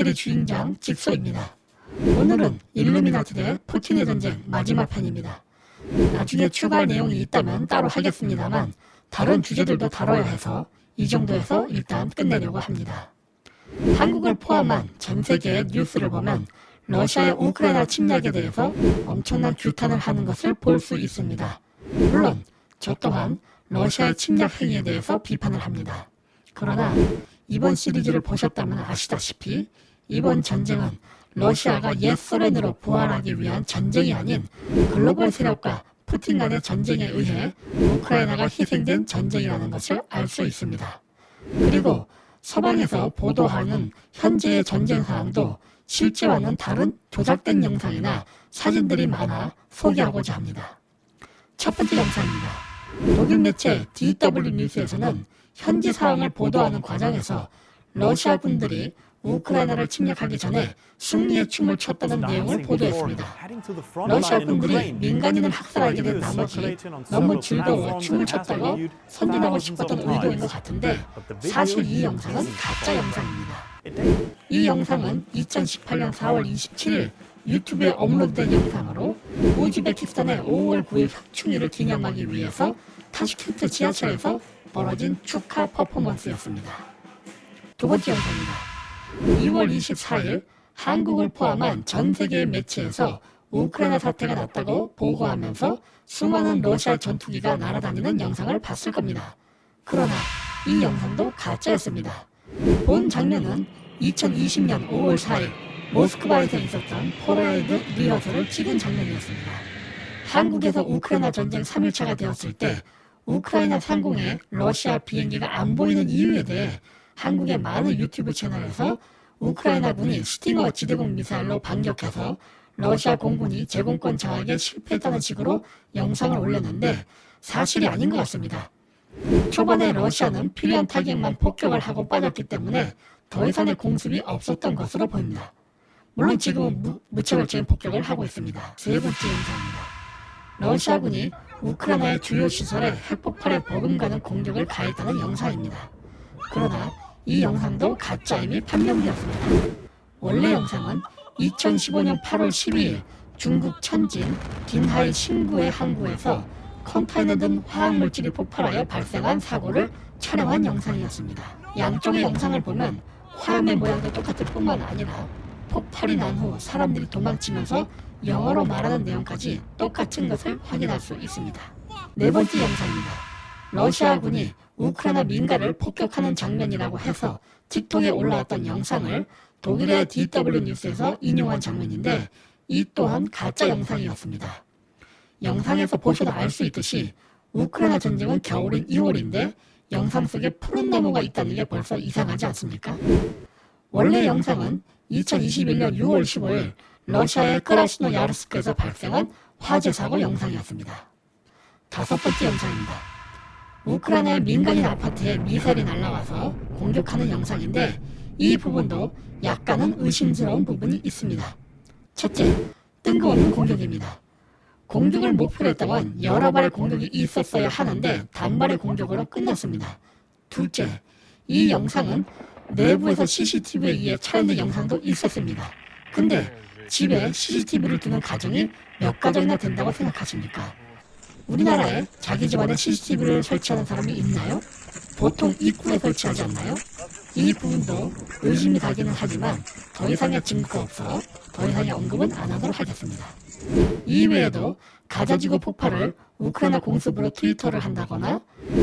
직소텔의 주인장 직소입니다. 오늘은 일루미나티 대 푸틴의 전쟁 마지막 편입니다. 나중에 추가할 내용이 있다면 따로 하겠습니다만 다른 주제들도 다뤄야 해서 이 정도에서 일단 끝내려고 합니다. 한국을 포함한 전 세계의 뉴스를 보면 러시아의 우크라이나 침략에 대해서 엄청난 규탄을 하는 것을 볼 수 있습니다. 물론 저 또한 러시아의 침략 행위에 대해서 비판을 합니다. 그러나 이번 시리즈를 보셨다면 아시다시피 이번 전쟁은 러시아가 옛 소련으로 부활하기 위한 전쟁이 아닌 글로벌 세력과 푸틴 간의 전쟁에 의해 우크라이나가 희생된 전쟁이라는 것을 알 수 있습니다. 그리고 서방에서 보도하는 현재의 전쟁 상황도 실제와는 다른 조작된 영상이나 사진들이 많아 소개하고자 합니다. 첫 번째 영상입니다. 독일 매체 DW 뉴스에서는 현지 상황을 보도하는 과정에서 러시아 군들이 우크라이나를 침략하기 전에 승리의 춤을 췄다는 내용을 보도했습니다. 러시아 군들이 민간인을 학살하게 된 나머지 너무 즐거워 춤을 췄다고 선전하고 싶었던 의도인 것 같은데 사실 이 영상은 가짜 영상입니다. 이 영상은 2018년 4월 27일 유튜브에 업로드된 영상으로 우즈베키스탄의 5월 9일 혁충일을 기념하기 위해서 타슈켄트 지하철에서 벌어진 축하 퍼포먼스였습니다. 두 번째 영상입니다. 2월 24일 한국을 포함한 전 세계의 매체에서 우크라이나 사태가 났다고 보고하면서 수많은 러시아 전투기가 날아다니는 영상을 봤을 겁니다. 그러나 이 영상도 가짜였습니다. 본 장면은 2020년 5월 4일 모스크바에서 있었던 포레이드 리허설을 찍은 장면이었습니다. 한국에서 우크라이나 전쟁 3일차가 되었을 때 우크라이나 상공에 러시아 비행기가 안 보이는 이유에 대해 한국의 많은 유튜브 채널에서 우크라이나 군이 스팅어 지대공 미사일로 반격해서 러시아 공군이 제공권 장악에 실패했다는 식으로 영상을 올렸는데 사실이 아닌 것 같습니다. 초반에 러시아는 필요한 타격만 폭격을 하고 빠졌기 때문에 더 이상의 공습이 없었던 것으로 보입니다. 물론 지금은 무, 무차별적인 폭격을 하고 있습니다. 세 번째 영상입니다. 러시아군이 우크라이나의 주요 시설에 핵폭발에 버금가는 공격을 가했다는 영상입니다. 그러나 이 영상도 가짜임이 판명되었습니다. 원래 영상은 2015년 8월 12일 중국 천진 딘하이 신구의 항구에서 컨테이너 등 화학물질이 폭발하여 발생한 사고를 촬영한 영상이었습니다. 양쪽의 영상을 보면 화염의 모양도 똑같을 뿐만 아니라 폭발이 난 후 사람들이 도망치면서 영어로 말하는 내용까지 똑같은 것을 확인할 수 있습니다. 네 번째 영상입니다. 러시아군이 우크라이나 민가를 폭격하는 장면이라고 해서 틱톡에 올라왔던 영상을 독일의 DW 뉴스에서 인용한 장면인데 이 또한 가짜 영상이었습니다. 영상에서 보셔도 알 수 있듯이 우크라이나 전쟁은 겨울인 2월인데 영상 속에 푸른 나무가 있다는 게 벌써 이상하지 않습니까? 원래 영상은 2021년 6월 15일 러시아의 크라시노 야르스크에서 발생한 화재 사고 영상이었습니다. 다섯 번째 영상입니다. 우크라이나의 민간인 아파트에 미사일이 날라와서 공격하는 영상인데 이 부분도 약간은 의심스러운 부분이 있습니다. 첫째, 뜬금없는 공격입니다. 공격을 목표로 했다면 여러 발의 공격이 있었어야 하는데 단발의 공격으로 끝났습니다. 둘째, 이 영상은 내부에서 CCTV에 의해 촬영된 영상도 있었습니다. 근데 집에 CCTV를 두는 가정이 몇 가정이나 된다고 생각하십니까? 우리나라에 자기 집 안에 CCTV를 설치하는 사람이 있나요? 보통 입구에 설치하지 않나요? 이 부분도 의심이 가기는 하지만 더 이상의 증거가 없어 더 이상의 언급은 안 하도록 하겠습니다. 이외에도 가자지구 폭발을 우크라이나 공습으로 트위터를 한다거나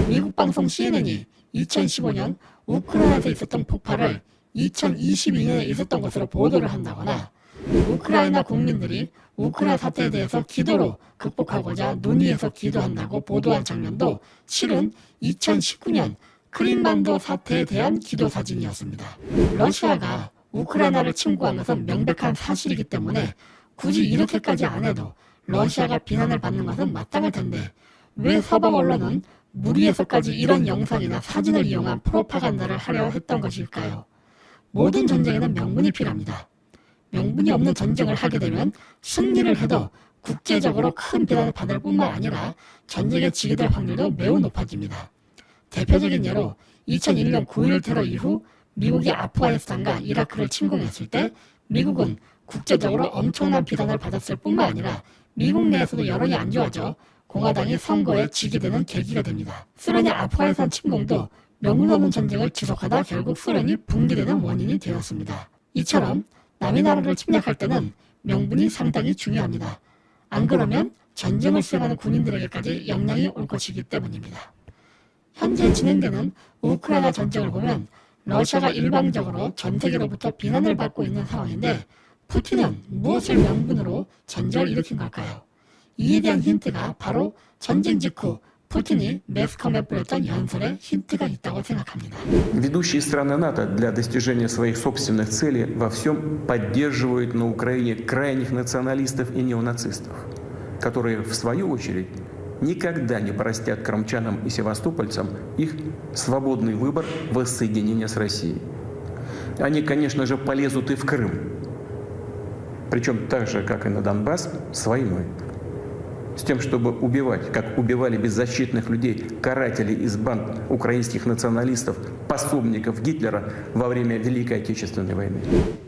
미국 방송 CNN이 2015년 우크라이나에서 있었던 폭발을 2022년에 있었던 것으로 보도를 한다거나 우크라이나 국민들이 우크라이나 사태에 대해서 기도로 극복하고자 논의해서 기도한다고 보도한 장면도 실은 2019년 크림반도 사태에 대한 기도 사진이었습니다. 러시아가 우크라이나를 침공한 것은 명백한 사실이기 때문에 굳이 이렇게까지 안 해도 러시아가 비난을 받는 것은 마땅할 텐데 왜 서방 언론은 무리해서까지 이런 영상이나 사진을 이용한 프로파간다를 하려 했던 것일까요? 모든 전쟁에는 명분이 필요합니다. 명분이 없는 전쟁을 하게 되면 승리를 해도 국제적으로 큰 비난을 받을 뿐만 아니라 전쟁에 지게 될 확률도 매우 높아집니다. 대표적인 예로 2001년 9.11 테러 이후 미국이 아프가니스탄과 이라크를 침공했을 때 미국은 국제적으로 엄청난 비난을 받았을 뿐만 아니라 미국 내에서도 여론이 안 좋아져 공화당이 선거에 지게 되는 계기가 됩니다. 소련의 아프가니스탄 침공도 명분 없는 전쟁을 지속하다 결국 소련이 붕괴되는 원인이 되었습니다. 이처럼 남의 나라를 침략할 때는 명분이 상당히 중요합니다. 안 그러면 전쟁을 수행하는 군인들에게까지 영향이 올 것이기 때문입니다. 현재 진행되는 우크라이나 전쟁을 보면 러시아가 일방적으로 전 세계로부터 비난을 받고 있는 상황인데 푸틴은 무엇을 명분으로 전쟁을 일으킨 걸까요? 이에 대한 힌트가 바로 전쟁 직후 푸틴이 매스컴에 뿌렸던 연설에 힌트가 있다고 생각합니다. Ведущие страны НАТО для достижения своих собственных целей во всем поддерживают на Украине крайних националистов и неонацистов, которые, в свою очередь, никогда не простят крымчанам и севастопольцам их свободный выбор воссоединения с Россией. Они, конечно же, полезут и в Крым, причем так же, как и на Донбасс, с войной. С тем, чтобы убивать, как убивали беззащитных людей, карателей из банд украинских националистов, пособников Гитлера во время Великой Отечественной войны.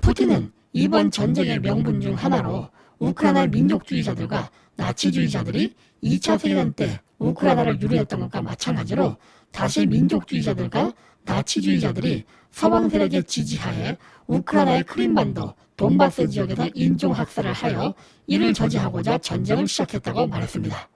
푸틴은 이번 전쟁의 명분 중 하나로 우크라이나 민족주의자들과 나치주의자들이 2차 세계대전 때 우크라이나를 유리했던 것과 마찬가지로 다시 민족주의자들과 나치주의자들이 서방 세력의 지지하에 우크라이나의 크림반도 돈바스 지역에서 인종 학살을 하여 이를 저지하고자 전쟁을 시작했다고 말했습니다.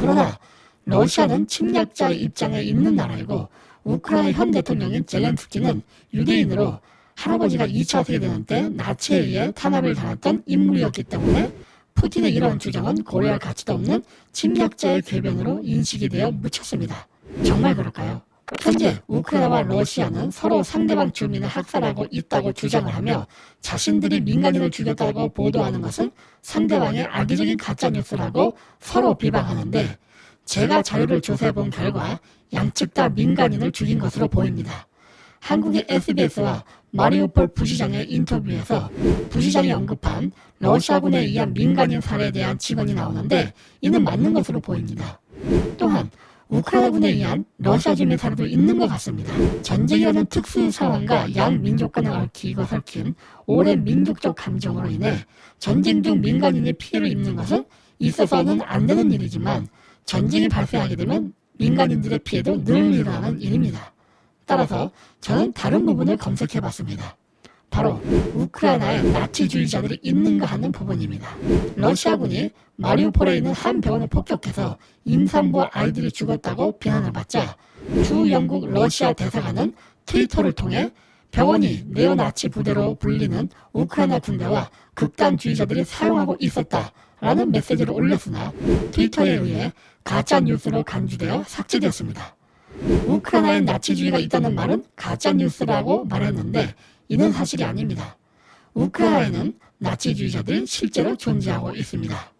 그러나 러시아는 침략자의 입장에 있는 나라이고 우크라이나 현 대통령인 젤렌스키는 유대인으로 할아버지가 2차 세계대전 때 나치에 의해 탄압을 당했던 인물이었기 때문에 푸틴의 이러한 주장은 고려할 가치도 없는 침략자의 궤변으로 인식이 되어 묻혔습니다. 정말 그럴까요? 현재 우크라이나와 러시아는 서로 상대방 주민을 학살하고 있다고 주장을 하며 자신들이 민간인을 죽였다고 보도하는 것은 상대방의 악의적인 가짜뉴스라고 서로 비방하는데 제가 자료를 조사해 본 결과 양측 다 민간인을 죽인 것으로 보입니다. 한국의 SBS와 마리우폴 부시장의 인터뷰에서 부시장이 언급한 러시아군에 의한 민간인 살해에 대한 증언이 나오는데 이는 맞는 것으로 보입니다. 또한 우크라이나군에 의한 러시아 주민 살해도 있는 것 같습니다. 전쟁이라는 특수 상황과 양 민족 간에 얽히고 설킨 오랜 민족적 감정으로 인해 전쟁 중 민간인이 피해를 입는 것은 있어서는 안 되는 일이지만 전쟁이 발생하게 되면 민간인들의 피해도 늘 일어나는 일입니다. 따라서 저는 다른 부분을 검색해 봤습니다. 바로 우크라이나에 나치주의자들이 있는가 하는 부분입니다. 러시아군이 마리우폴에 있는 한 병원을 폭격해서 임산부 아이들이 죽었다고 비난을 받자 주 영국 러시아 대사관은 트위터를 통해 병원이 네오나치 부대로 불리는 우크라이나 군대와 극단주의자들이 사용하고 있었다라는 메시지를 올렸으나 트위터에 의해 가짜 뉴스로 간주되어 삭제되었습니다. 우크라이나에 나치주의가 있다는 말은 가짜 뉴스라고 말했는데 이는 사실이 아닙니다. 우크라이나에는 나치주의자들이 실제로 존재하고 있습니다.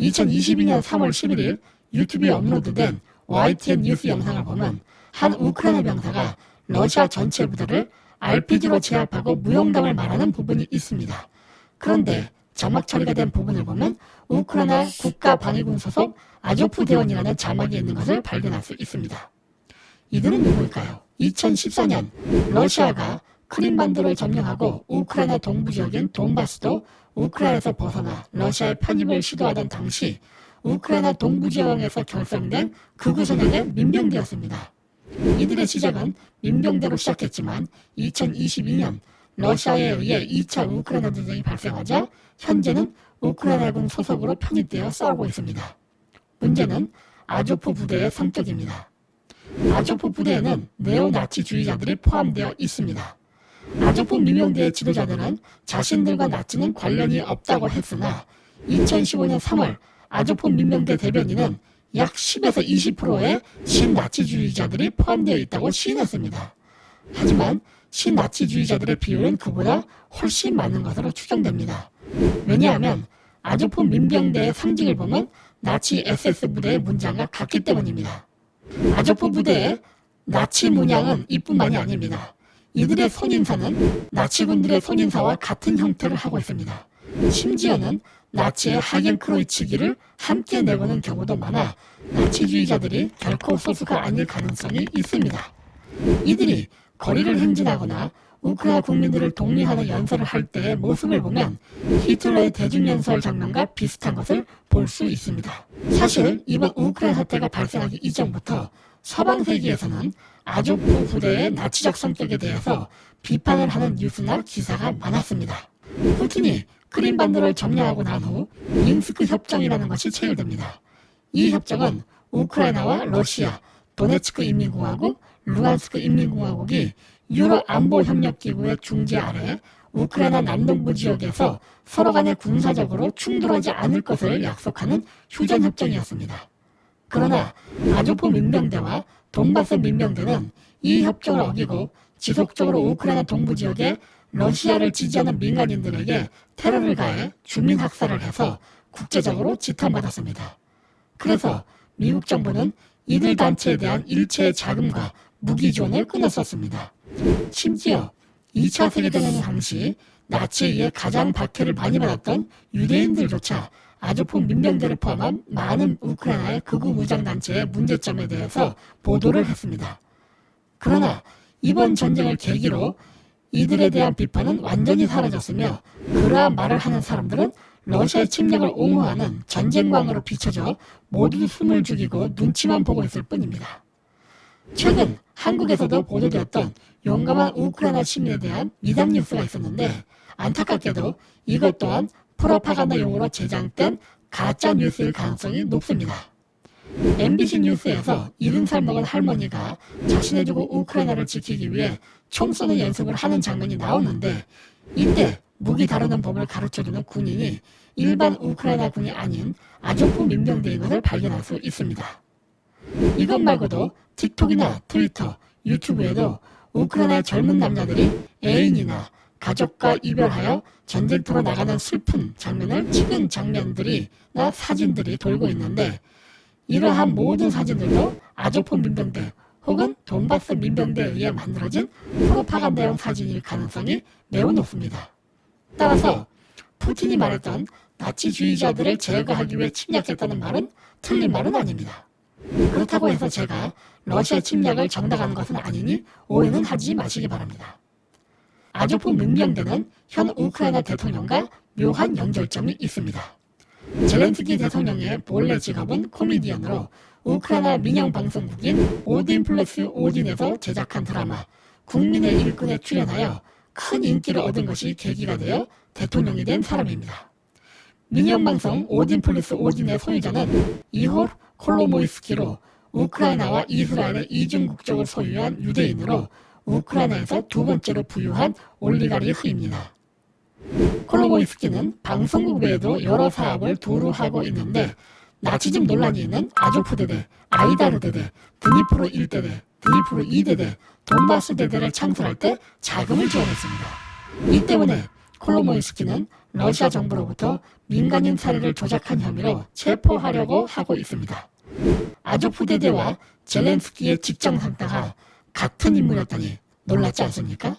2022년 3월 11일 유튜브에 업로드된 YTN 뉴스 영상을 보면 한 우크라이나 병사가 러시아 전체 부대를 RPG로 제압하고 무용담을 말하는 부분이 있습니다. 그런데 자막 처리가 된 부분을 보면 우크라이나 국가방위군 소속 아조프 대원이라는 자막이 있는 것을 발견할 수 있습니다. 이들은 누구일까요? 2014년 러시아가 크림반도를 점령하고 우크라이나 동부 지역인 돈바스도 우크라이나에서 벗어나 러시아의 편입을 시도하던 당시 우크라이나 동부 지역에서 결성된 극우 세력의 민병대였습니다. 이들의 시작은 민병대로 시작했지만 2022년 러시아에 의해 2차 우크라이나 전쟁이 발생하자 현재는 우크라이나군 소속으로 편입되어 싸우고 있습니다. 문제는 아조프 부대의 성격입니다. 아조프 부대에는 네오나치주의자들이 포함되어 있습니다. 아조프 민병대의 지도자들은 자신들과 나치는 관련이 없다고 했으나 2015년 3월 아조프 민병대 대변인은 약 10에서 20%의 신나치주의자들이 포함되어 있다고 시인했습니다. 하지만 신나치주의자들의 비율은 그보다 훨씬 많은 것으로 추정됩니다. 왜냐하면 아조프 민병대의 상징을 보면 나치 SS 부대의 문장과 같기 때문입니다. 아조프 부대의 나치 문양은 이뿐만이 아닙니다. 이들의 손인사는 나치군들의 손인사와 같은 형태를 하고 있습니다. 심지어는 나치의 하겐크로이치기를 함께 내보는 경우도 많아 나치주의자들이 결코 소수가 아닐 가능성이 있습니다. 이들이 거리를 행진하거나 우크라이나 국민들을 독립하는 연설을 할 때의 모습을 보면 히틀러의 대중연설 장면과 비슷한 것을 볼 수 있습니다. 사실 이번 우크라이나 사태가 발생하기 이전부터 서방 세계에서는 아조프 부대의 나치적 성격에 대해서 비판을 하는 뉴스나 기사가 많았습니다. 푸틴이 크림반도를 점령하고 난 후 민스크 협정이라는 것이 체결됩니다. 이 협정은 우크라이나와 러시아, 도네츠크 인민공화국, 루안스크 인민공화국이 유럽 안보 협력 기구의 중재 아래 우크라이나 남동부 지역에서 서로 간에 군사적으로 충돌하지 않을 것을 약속하는 휴전 협정이었습니다. 그러나 아조프 민병대와 돈바스 민병대는 이 협정을 어기고 지속적으로 우크라이나 동부 지역에 러시아를 지지하는 민간인들에게 테러를 가해 주민 학살을 해서 국제적으로 지탄받았습니다. 그래서 미국 정부는 이들 단체에 대한 일체의 자금과 무기 지원을 끊었었습니다. 심지어 2차 세계대전 당시 나치에 의해 가장 박해를 많이 받았던 유대인들조차 아조프 민병대를 포함한 많은 우크라이나의 극우 무장단체의 문제점에 대해서 보도를 했습니다. 그러나 이번 전쟁을 계기로 이들에 대한 비판은 완전히 사라졌으며 그러한 말을 하는 사람들은 러시아의 침략을 옹호하는 전쟁광으로 비춰져 모두 숨을 죽이고 눈치만 보고 있을 뿐입니다. 최근 한국에서도 보도되었던 용감한 우크라이나 시민에 대한 미담 뉴스가 있었는데 안타깝게도 이것 또한 프로파간다용으로 제작된 가짜 뉴스일 가능성이 높습니다. MBC 뉴스에서 70살 먹은 할머니가 자신의 주고 우크라이나를 지키기 위해 총 쏘는 연습을 하는 장면이 나오는데 이때 무기 다루는 법을 가르쳐주는 군인이 일반 우크라이나 군이 아닌 아조프 민병대인 것을 발견할 수 있습니다. 이것 말고도 틱톡이나 트위터, 유튜브에도 우크라이나의 젊은 남자들이 애인이나 가족과 이별하여 전쟁터로 나가는 슬픈 장면을 찍은 장면들이나 사진들이 돌고 있는데 이러한 모든 사진들도 아조프 민병대 혹은 돈바스 민병대에 의해 만들어진 프로파간다용 사진일 가능성이 매우 높습니다. 따라서 푸틴이 말했던 나치주의자들을 제거하기 위해 침략했다는 말은 틀린 말은 아닙니다. 그렇다고 해서 제가 러시아 침략을 정당하는 것은 아니니 오해는 하지 마시기 바랍니다. 아조프 민병대는 현 우크라이나 대통령과 묘한 연결점이 있습니다. 젤렌스키 대통령의 본래 직업은 코미디언으로 우크라이나 민영 방송국인 오딘 플러스 오딘에서 제작한 드라마 국민의 일꾼에 출연하여 큰 인기를 얻은 것이 계기가 되어 대통령이 된 사람입니다. 민영 방송 오딘 플러스 오딘의 소유자는 이홀 콜로모이스키로 우크라이나와 이스라엘의 이중 국적을 소유한 유대인으로 우크라이나에서 두 번째로 부유한 올리가리흐입니다. 콜로모이스키는 방송국 외에도 여러 사업을 두루 하고 있는데 나치즘 논란이 있는 아조프 대대, 아이다르 대대, 드니프로 1대대, 드니프로 2대대, 돈바스 대대를 창설할 때 자금을 지원했습니다. 이 때문에 콜로모이스키는 러시아 정부로부터 민간인 사례를 조작한 혐의로 체포하려고 하고 있습니다. 아조프 대대와 젤렌스키의 직장 상다가 같은 인물이었다니 놀랐지 않습니까?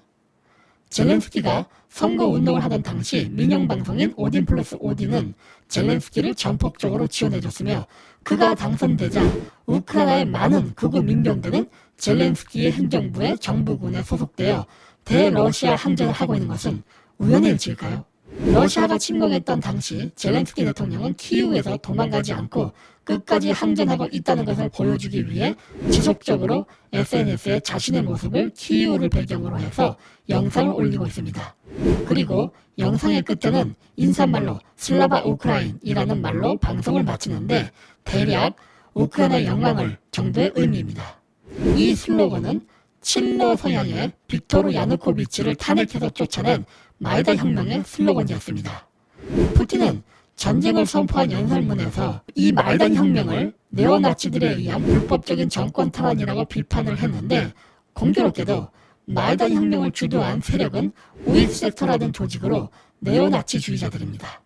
젤렌스키가 선거 운동을 하던 당시 민영 방송인 오딘 플러스 오딘은 젤렌스키를 전폭적으로 지원해줬으며 그가 당선되자 우크라이나의 많은 극우 민병대는 젤렌스키의 행정부의 정부군에 소속되어 대러시아 항전을 하고 있는 것은 우연의 일치일까요? 러시아가 침공했던 당시 젤렌스키 대통령은 키이우에서 도망가지 않고 끝까지 항전하고 있다는 것을 보여주기 위해 지속적으로 SNS에 자신의 모습을 키이우를 배경으로 해서 영상을 올리고 있습니다. 그리고 영상의 끝에는 인사말로 슬라바 우크라인이라는 말로 방송을 마치는데 대략 우크라이나 영광을 정도의 의미입니다. 이 슬로건은 친러 성향의 빅토르 야누코비치를 탄핵해서 쫓아낸 마이다 혁명의 슬로건이었습니다. 푸틴은 전쟁을 선포한 연설문에서 이 마이단 혁명을 네오나치들에 의한 불법적인 정권 탈환이라고 비판을 했는데 공교롭게도 마이단 혁명을 주도한 세력은 우익 섹터라는 조직으로 네오나치주의자들입니다.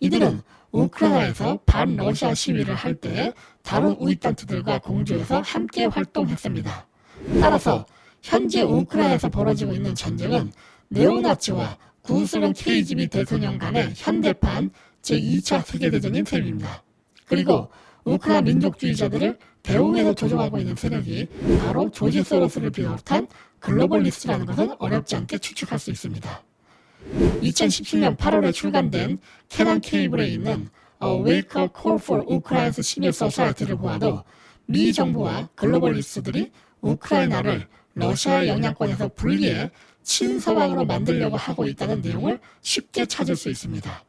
이들은 우크라이나에서 반러시아 시위를 할 때 다른 우익단체들과 공조해서 함께 활동했습니다. 따라서 현재 우크라이나에서 벌어지고 있는 전쟁은 네오나치와 구소련 KGB 대통령 간의 현대판 제2차 세계대전인 셈입니다. 그리고 우크라이나 민족주의자들을 배후에서 조종하고 있는 세력이 바로 조지 소로스를 비롯한 글로벌리스트라는 것은 어렵지 않게 추측할 수 있습니다. 2017년 8월에 출간된 캐난 케이블에 있는 A Wake Up Call for Ukraine's Civil Society를 보아도 미 정부와 글로벌리스트들이 우크라이나를 러시아 영향권에서 분리해 친서방으로 만들려고 하고 있다는 내용을 쉽게 찾을 수 있습니다.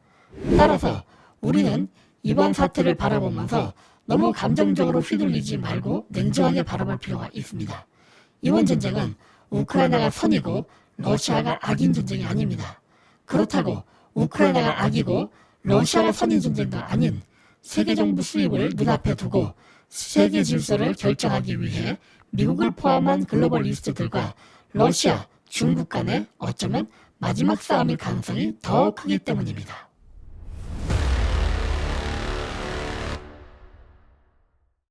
따라서 우리는 이번 사태를 바라보면서 너무 감정적으로 휘둘리지 말고 냉정하게 바라볼 필요가 있습니다. 이번 전쟁은 우크라이나가 선이고 러시아가 악인 전쟁이 아닙니다. 그렇다고 우크라이나가 악이고 러시아가 선인 전쟁도 아닌 세계 정부 수입을 눈앞에 두고 세계 질서를 결정하기 위해 미국을 포함한 글로벌 리스트들과 러시아, 중국 간의 어쩌면 마지막 싸움일 가능성이 더 크기 때문입니다.